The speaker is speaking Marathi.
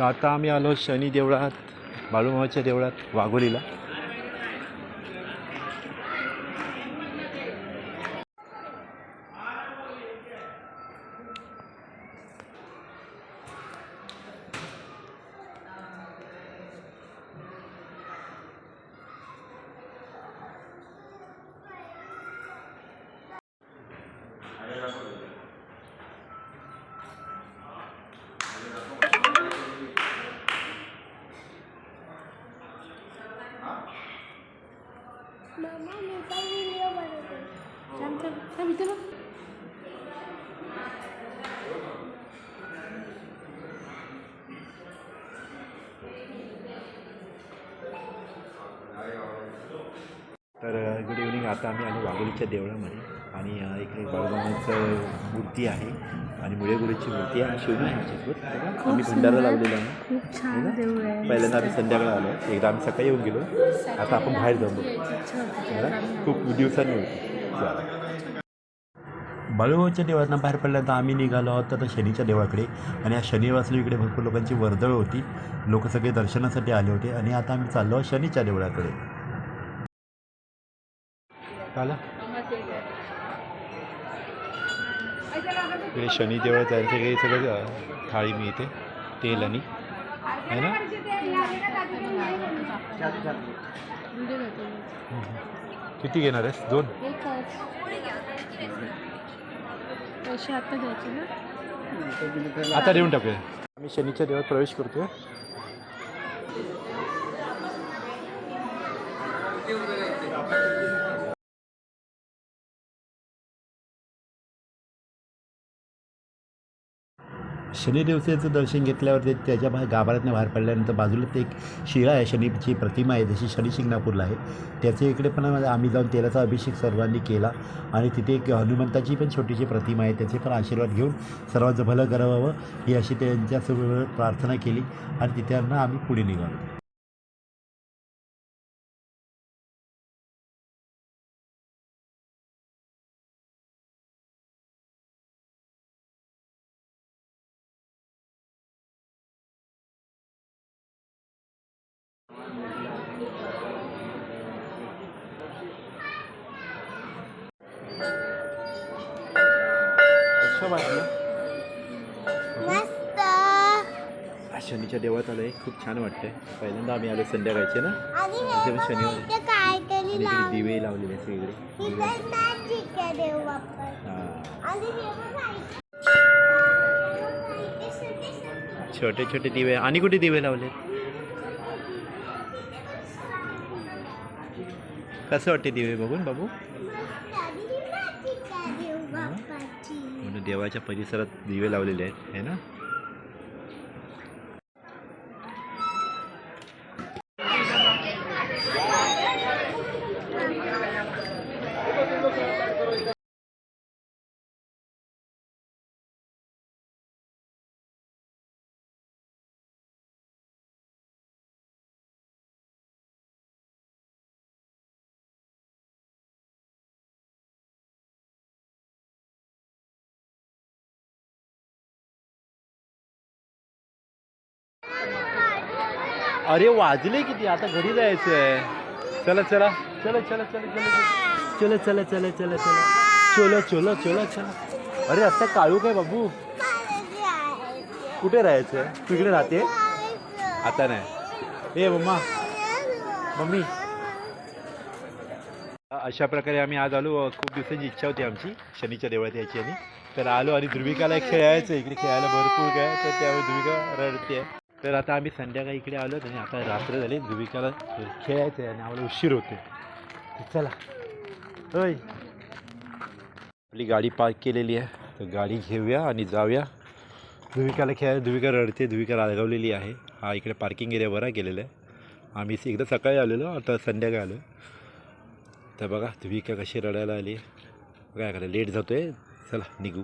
तर आता आम्ही आलो शनी देवळात बाळूमामाच्या देवळात वाघोलीला. मामा मी पण व्हिडिओ बनवते. थांब बघ तर गुड इव्हनिंग आता आम्ही आलो वाघोलीच्या देवळामध्ये आणि इकडे बाळूमामाचं मूर्ती आहे आणि मुळेगुरूची मूर्ती आहे बघा, आम्ही भंडारा लावलेला आहे. पहिल्यांदा आम्ही संध्याकाळी आलो. एकदा आम्ही सकाळी येऊन गेलो. आता आपण बाहेर जाऊन बघू. इच्छा होती तेव्हा ना? आम्ही खूप दिवसांनी होती. बाळूमाच्या देवळातनं बाहेर पडल्यानंतर आम्ही निघालो आहोत आता शनीच्या देवळाकडे. आणि या शनिवासला इकडे भरपूर लोकांची वर्दळ होती. लोक सगळे दर्शनासाठी आले होते. आणि आता आम्ही चाललो आहोत शनीच्या देवळाकडे. आला इकडे शनी देवळात जायचं काही सगळं थाळी मिळते तेल आणि आहे ना? किती घेणार आहेस? दोन? पैसे आता द्यायचे ना आता देऊन टाकूया. आम्ही शनीच्या देवळात प्रवेश करतोय. शनिदेवतेचं दर्शन घेतल्यावरती त्याच्या बाहेर गाभाऱ्यातनं बाहेर पडल्यानंतर बाजूला एक शिळा आहे शनीची प्रतिमा आहे जशी शनी शिंगणापूरला आहे. त्याच्या इकडे पण आम्ही जाऊन तेलाचा अभिषेक सर्वांनी केला आणि तिथे एक हनुमंताची पण छोटीशी प्रतिमा आहे त्याचे पण आशीर्वाद घेऊन सर्वांचं भलं करावं ही अशी त्यांच्यासोबत प्रार्थना केली आणि तिथे आम्ही पुढे निघालो. शनीच्या देवळात आलोय. खूप छान वाटतंय. पहिल्यांदा आम्ही आलो संध्याकाळचे ना? शनिवार. दिवे लावलेले सगळे छोटे छोटे दिवे आणि कुठे दिवे लावले कसं वाटते दिवे बघून बाबू? म्हणून देवाच्या परिसरात दिवे लावलेले आहेत है ना? अरे वाजले किती? आता घरी जायचं आहे चला. चला चला चला चला चला. चला चला चला चला चला. चलो चलो चला अरे आता काळू काय बाबू? कुठे राहायचं तू इकडे राहते? आता नाही. ए मम्मा. मम्मी. अशा प्रकारे आम्ही आज आलो. खूप दिवसांची इच्छा होती आमची. शनीच्या देवळात यायची आणि. तर आलो आणि ध्रुविकाला खेळायचं इकडे खेळायला भरपूर काय तर त्यावेळी ध्रुविका रडते. तर आता आम्ही संध्याकाळी इकडे आलो आणि आता रात्र झाली. ध्रुविकाला खेळायचं आहे आणि आम्हाला उशीर होते चला. होय. आपली गाडी पार्क केलेली आहे. तर गाडी घेऊया आणि जाऊया. ध्रुविकाला खेळायला. ध्रुविका रडते. ध्रुविका रागवलेली आहे. हा इकडे पार्किंग एरिया बरा केलेला आहे. आम्ही एकदा सकाळी आलेलो आता संध्याकाळी आलो तर बघा ध्रुविका कशी रडायला आली. काय करायला लेट जातो आहे चला निघू.